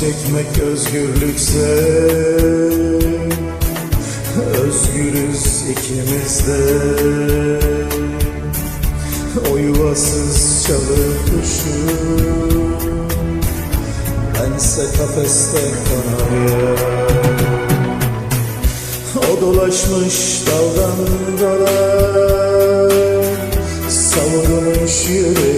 Çekmek özgürlükse Özgürüz ikimiz de. O yuvasız çalı kuşu Bense kafeste kanarya. O dolaşmış daldan dala Savurmuş yüreğini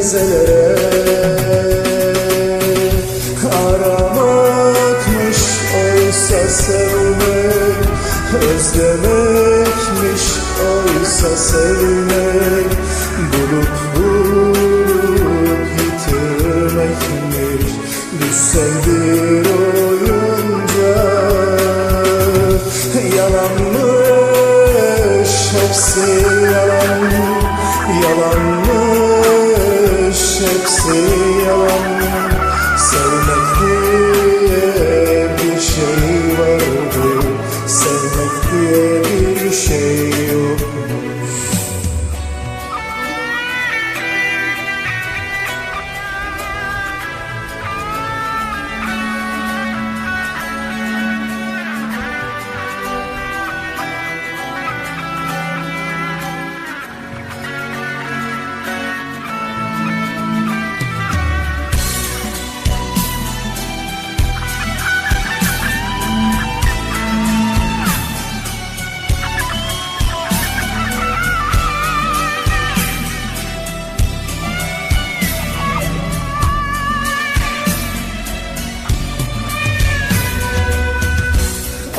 dizelere Aramakmış oysa sevmek Özlemekmiş oysa sevmek. Bulup bulup yitirmekmiş Düşsel bir oyuncak Yalanmış hepsi yalan. Yalanmış hepsi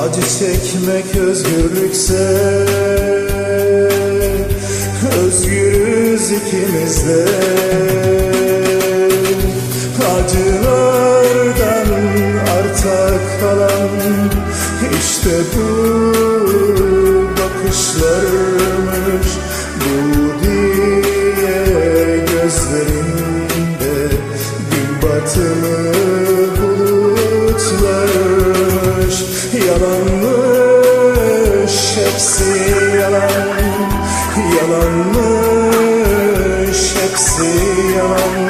Acı çekmek özgürlükse Özgürüz ikimiz de Acılardan arta kalan işte bu bakışlarmış Yalanmış hepsi yalan. Yalanmış hepsi yalan